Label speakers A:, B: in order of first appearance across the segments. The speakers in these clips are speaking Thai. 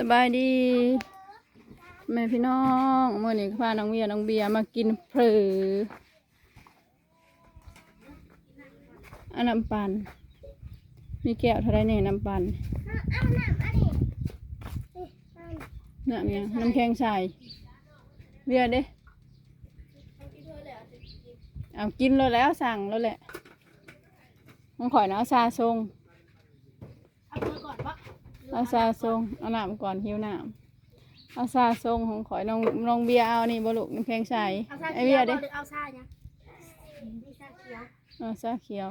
A: สบายดี แม่พี่น้องเมื่อนี้พาน้องเบียน้องเบียมากินเพลออันน้ำปันมีแก้วเท่าไรเนี่ยน้ำปันน้ำเนี่ยงน้ำแข็งใส่เบียเด้เอากินแล้วแล้วสั่งแล้วแหละมันข่อยนะเอาซาทรง
B: เอามือก่อนปะ
A: เอาซาทรงเอาน้ำก่อนหิวน้ำเอาซาทรงของข่อยน้องน้องเบียร์เอานี่บลุกน้ำแข็งใส่
B: เอาซา
A: ไอ
B: เขี
A: เบี
B: ย
A: ยวร์
B: บ่
A: เด้
B: หรือเอาซาเนี่ยมีซาเขียว
A: เอาซาเขียว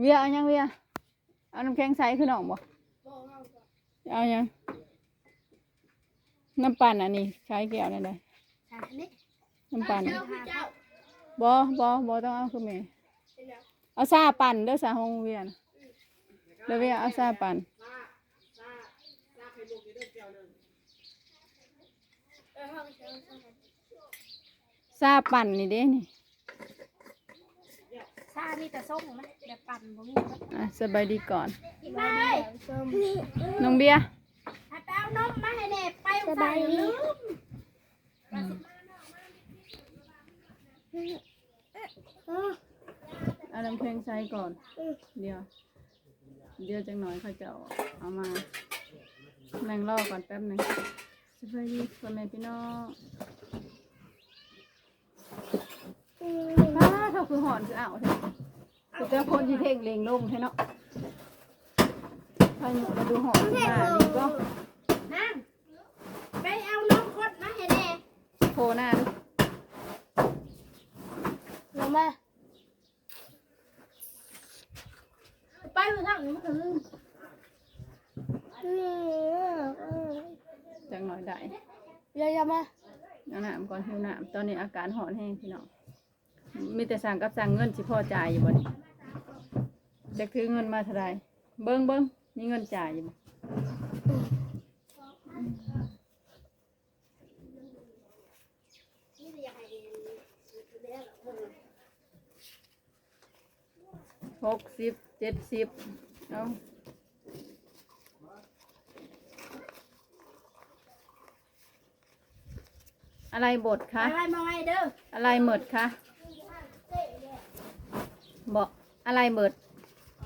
A: เบียร์เอายังเบียร์เอาน้ำแข็งใส่คือน้องบ่
B: บ่เอาก่อน
A: เอายังน้ำปั่นอันนี้ใช้แก้วนั่นเลย
B: ซาอันนี้
A: น้ำปั่น
B: เจ้าพี่เจ้า
A: บ่บ่บ่ต้องเอาคือแม่
B: เป็นแล้ว
A: เอาซาปั่นเด้อซาของเวียนเด้อเวียเอาซาปั่น
B: เออเอาเจ้า ซา
A: ซาปั่นนี่เด้นี่
B: ซามีแต่ส้มไหมแบบปั่นบ่มี
A: อะสบายดีก่อน
B: กินได้ส้ม
A: น้องเบียร์
B: ให้ไปเอานมมาให้แน่ไปสบายดี
A: เอาน้ำแข็งใส่ก่อน เดี๋ยว เดี๋ยวจังหน่อยเขาจะเอาเอามา นั่งรอก่อนแป๊บหนึงส บายดีพ่อแม่พี่น้องป้าเขาคือหอนคืออ่าวเถอะคือเจ้าคนที่เพ่งเลงลงใช่เนาะพายุมาดูหอนขึ้นมานี่ก็
B: นั่งไปเอานมคนมาให้แน่
A: โผล่หน้าดู
B: ลงมาไปเมื่อทางนี้มันก็ลืม
A: จังหน่อยได้
B: เดี๋ยวๆมา
A: เอาน้ำก่อนหิวน้ำตอนนี้อาการหอนแห้งพี่น้องมีแต่สั่งกับสั่งเงินสิพ่อจ่ายอยู่บ่นี่จะคือเงินมาเท่าไหรเบิ้งเบิ้งมีเงินจ่ายอยู่บ่หกสิบเจ็ดสิบเอา อะไรบด
B: ไป
A: คะ
B: ไว้มาไว้เด้อ
A: อะไรเหมิดคะบอกอะไรเบิด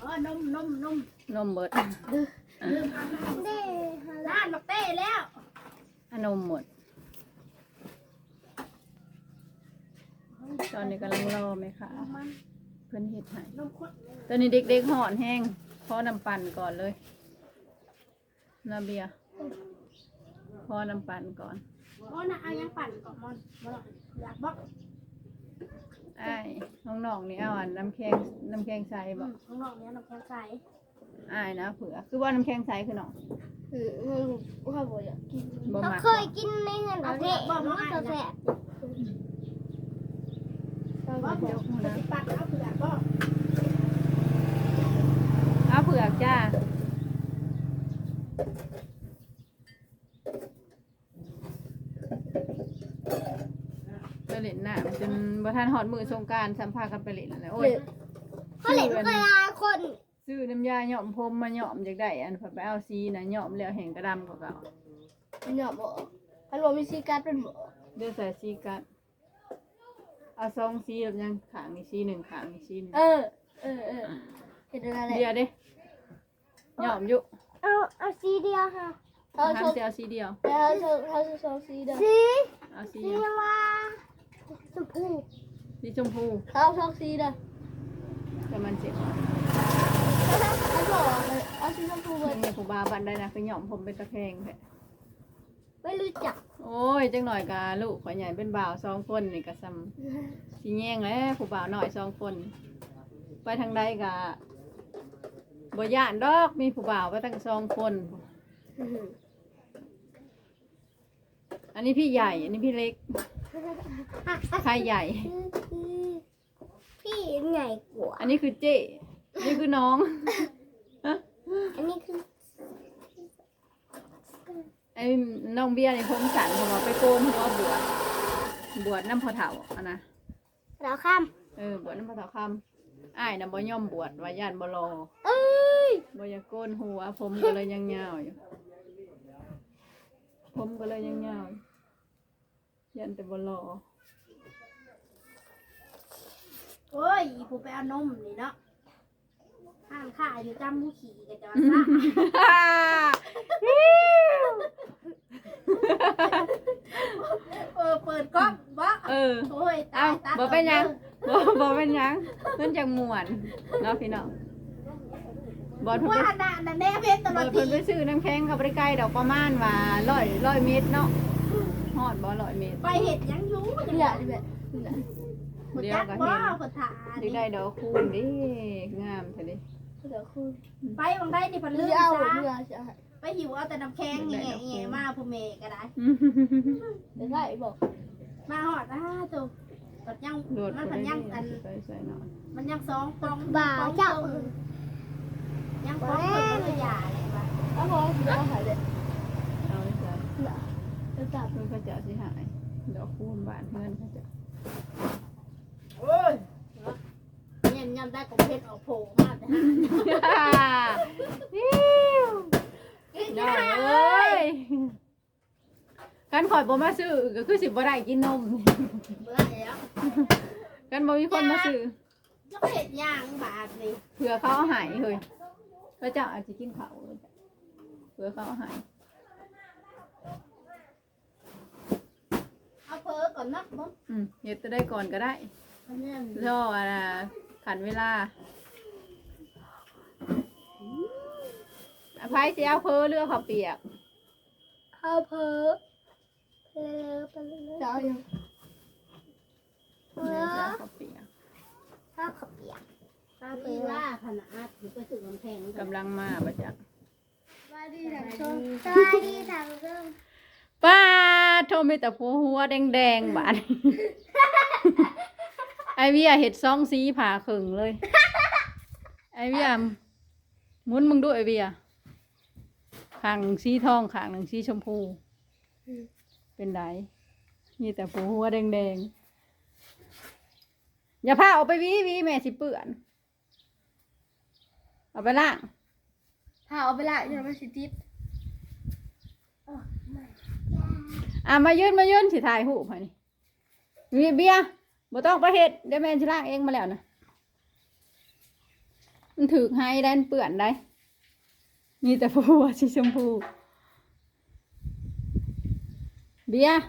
B: อ๋อนมนมนม
A: นมเบิด
B: ลืมเอาน้ำเต้ร้านบักเต้แล้ว
A: อะนมหมด ตอนนี้กำลังรอไหมคะ
B: มัน
A: เพื่อนเห็ดให้
B: นมข้น
A: ตอนนี้เด็กๆหอนแห้งพอน้ำปั่นก่อนเลยนาเบียร์พอน้ำปั่นก่อน
B: มอนน่ะเอายังปั่นก่อนมอนมอนอยากบอก
A: ไอ้น้องๆนี่เอาอันน้ำแข็งน้ำแข็งใส
B: อื
A: บ่
B: มข้างนอกเนี้ยน้ำแข็งใส
A: ไอ้ายนะเผื่อคือว่าน้ำแข็งใสคือน้อง
B: คือว่าบ่อยากกิน
A: บ่
C: เรา
A: มัก
C: เคยกินในเงินประเทศมันก็แสบ
B: ว่าบ่จะสิปั่นเอาเผือกบ่
A: เอาเผือกจ้าไป เล่นน้ำจนบ่ทันหอดมือสงกรารสัมภากันไปเล่นแล้วโอ้ย
C: เขาเล่นเวลาคน
A: ซื้อน้ำยาหย่อมผมมาหย่อมจากได้อันเพิ่นไปเอาซีนะหย่อมแล้วแห้งกระดำกว่าเก่า
B: เนาะบ่ฮัลโหลมีซีการ์ดเป็นบ่
A: เดี๋ยวใส่ซีกัดเอาซองซีแบบยังขางนี่ซีหนึ่งขางนี่ซีหนึ่ง
B: เออ เออเออเห็นอะไร
A: เดียวเด้หย่อมอยู่
C: เอาเอาสีเดียวค่ะ
B: เขา
A: ทำ
B: ชม
A: เสียวซีเดียว
B: แล้วเขาเขาชมซีเด้อ
C: สี
A: เอาซี
C: สี
A: หยัง
C: ว่า ชมพู
A: สีชมพู
B: เขาชมซีเด้อ
A: แต่มันเจ็บ
B: เขาบอกเอาซีชมพู
A: มันมีผู้บาบันได้นะคือหย่อมผมเป็นตะแคงแท้
B: ไม่รู้จัก
A: โอ้ยจังหน่อยกาลูกขอยใหญ่เป็นบ่าวสองคนนี่ก็ซ้ำสีแยงแล้วผู้บ่าวหน่อยสองคน ไปทางใดกะบ่ย่านดอกมีผู้บ่าวไปตั้งสองคน อันนี้พี่ใหญ่ อันนี้พี่เล็ก ใครใหญ่
C: พี่ใหญ่กว่า
A: อันนี้คือเจ้อันนี้คือน้อง
C: อันนี้คือ
A: ไอ้น้องเบียร์ในผมสันผมเอาไปโกนหัวบวชบวชน้ำพอเถาอะนะ
C: เราข้าม
A: เออบวชน้ำพอเถาคำอ้ายนะบ่ยอมบวชว่าญาติบ่รอ
C: เอ้ย
A: บ่อยากโกนหัว ผมก็เลยยังยาวอยู่ผมก็เลยยังยาวยั นแต่บ่รอ
B: โอ้ยผู้ไปเอานมนี่เนาะห้างขายอยู่จำผู้ขี่กับจอซ่าเออเปิดกล้องบ่
A: เออ
B: โอ้ยตา
A: เอ้าย
B: ตา
A: บ่เป็นหยังบ่บ่เป็นหยังเพิ่นจังม่วนเนาะพี่น้องบ่เพิ่น
B: ว่า
A: ไป
B: น่ะน่ะแน่เพชรตล
A: บ่
B: อด
A: เพิ่นไป
B: ที
A: ซื้อน้ำแข็งกับบ่ได้ไกลดอกประมาณว่า100 100เมตรเนาะ ฮอดบ่100เมตร
B: ไปเห็ดหยังอยู่จัง
C: เนี่
B: ได๋
C: ยเนี่ย
B: บ่
A: เดี๋ยว
B: จัก
A: ก็
B: บ่
A: เห็น
B: เพิ่นถา
A: ได้ได้ดอกคูณดิงามแท้ดิ
C: เดี๋ยวคุณ
B: ไปบางได้ดิเพิ่นลืม
C: เอา
B: ซะ
C: เรือจะ
B: ไปหิวเอาแต่น้ำแข็งแง่ๆมาผู้เมก็ได้
C: เดี๋ยวได้บอก
B: มาหอดนะจูมันยัง
A: โดด
B: มัน
A: ไป
B: มัน
A: ได้
B: ยังอัน
A: ใส่ใส่หน่อย
B: มันยังสองปอง
C: บ่า
B: ปอง
C: เจ้า
B: ยังปองเปิดตัวใหญ่เลยว่ะ
C: เอาพอเดี๋ยวหายเลย
A: เอาไว้ใส่
C: จะจับ
A: เพิ่นก็จะสิหายดอกคูณบานเพิ่นก็จะ
B: โอ้ยเนี่ยยำได้กับเพชรออกโผล่มากเลยฮะ
A: น้องเอ้ยกันข่อยบ่มาซื้อก็คือสิบ่ได้กินนม
B: เบื่อแล้ว
A: กันบ่มีคนมาซื้อ
B: จะเห็ดย่างบาทนี่
A: เผื่อเขาเอาใหายเฮ้ยพระเจ้าอาจจะกินเขาวเผื่อเขาเอาใหาย
B: เอาเพอ ก่อนนะบ๊อบ
A: อืมเฮ็ดจะได้ก่อนก็ได้
B: มันเนี่ย
A: รออะนะขันเวลาอภัยสิเอาเพอเรือเขาวเปียก
C: เอาเพอเพอไปเลยจะเอาอยู่
A: เรือจะเอาข้าวเปียก
C: ถ้าขับเปียก
B: ตาตีว่าขนาดถือไปถึงกำแพง
A: กำลังมาประจัก
C: สวัสดีทางชมสวัสดีทางชม
A: ป้าโทรมีแต่ผัวหัวแดงๆบาด ไอเวียเห็ดซองสีผ่าขึงเลย ไอเวียหมุนมึงดูไอเวียขางหนึ่งสีทองขางหนึ่งสีชมพู เป็นไดมีแต่ผัวหัวแดงๆอย่าพาเอาไปวีวีแม่สิเปื่อน เอาไปล่าง
C: ถ้าเอาไปละยังไม่สิติด
A: อะมายืนมายืนสิถ่ายหูปให้นี่มีเบียร์บ่ต้องไปเฮ็ดเดี๋ยวแม่สิล้างเองมาแล้วนะมันถือให้ได้มันเปื่อนได้มีแต่ผัวสีชมพูเบียร์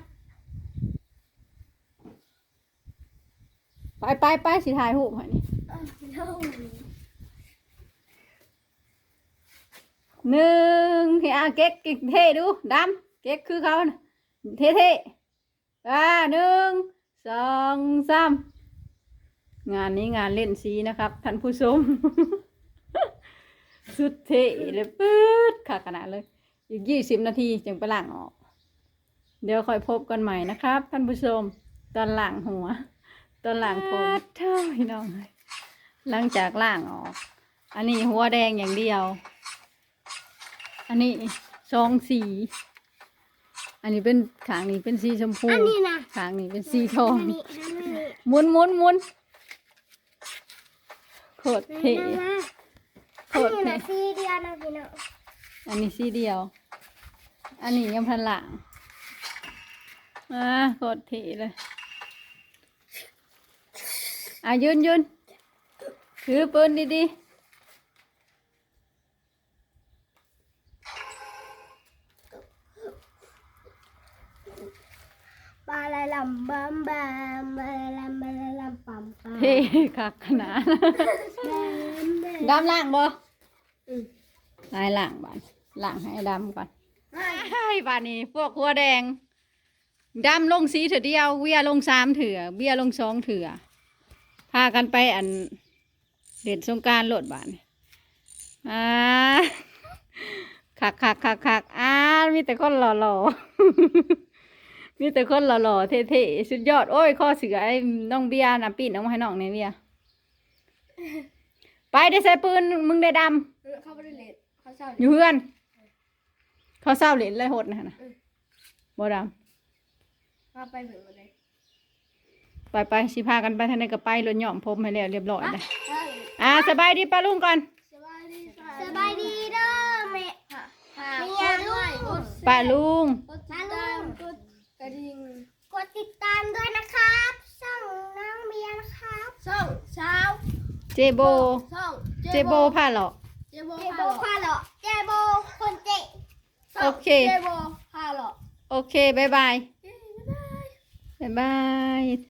A: ไปไปไปสิถ่ายหูปให้นี่หนึ่งเฮ้ยอะเก๊กเก๊กเท่ดูดำเก๊กคือเขานะ เท่ๆอ่าหนึ่งสองสามงานนี้งานเล่นสีนะครับท่านผู้ชม สุดเท่เลยปื๊ดค่ะขนาดเลย อีกยี่สิบนาทีจึงไปล้างออก เดี๋ยวค่อยพบกันใหม่นะครับ ท่านผู้ชม ตอนล้างหัว ตอนล้างผมเท่าพี่น้องหลังจากล้างออก อันนี้หัวแดงอย่างเดียว อันนี้ซองสี อันนี้เป็นขางนี้เป็นสีชมพู
C: อันนี้นะ
A: ขางนี้เป็นสีทอง
C: อันนี้อันนี้
A: หมุนหมุนหมุนโคตร
C: อัน
A: เท่
C: นี้นะ
A: โค
C: อัน
A: ตร
C: นี้
A: เท่
C: นะสีเดียวนะพี่น้อง
A: อันนี้สีเดียว อันนี้ยังพันหลังอ่าโคตรเท่เลยอะยืนยืนถือปืนดี
C: บา ลาลัมบัมบามบาลาลัมบาลาลัมปัมปัม
A: ๆเท่คักขนาดดำล่างบ่นายล่างบ้านล่างให้ดำก่อนให้บ้านนี้พวกหัวแดงดำลงสีเถือเดียว เวียลงสามเถื่อเบียลงสองเถื่อพากันไปอันเด่นสงกรารโหลดบ้านนี่อ่าคักคักคักคักอ่ามีแต่คนหล่อหล่อๆ มีแต่คนหล่อหล่อๆเท่ๆสุดยอด โอ้ยข้อเสือไอ้น้องเบียร์นะปีนออกมาให้น้องในอยเบียร์ไปได้ใส่ปืนมึงได้ดำ
C: เขาไม่ได้เล่นเขาเศร้า
A: อยู่เพื่อน เขาเศร้าเหรียญเลยหดนะฮะนะบ่ด
C: เขาไปถึงเลยำ
A: ไปไปสิพากันไปทางไหนก็ไปรถหย่อมผมให้แล้วเรียบร้อยเลยอ่าสบายดีป้าลุงก่อน
C: สบายดีสบายดีเด้อแม่มีงานด้วย
A: ป้าลุง
C: มาก ดกระดิ่ง กดติดตามด้วยนะครับช่องน้องเบียร์นะครับช่องเช้า
A: เจโบ
C: ช่อง
A: เจโบผ่าเหรอ
C: เจโบเจโบพาเหรอเจโบคนเจ๊
A: โอเค
C: เจโบพาเหรอ
A: โอเคบ๊ายบาย บ๊ายบาย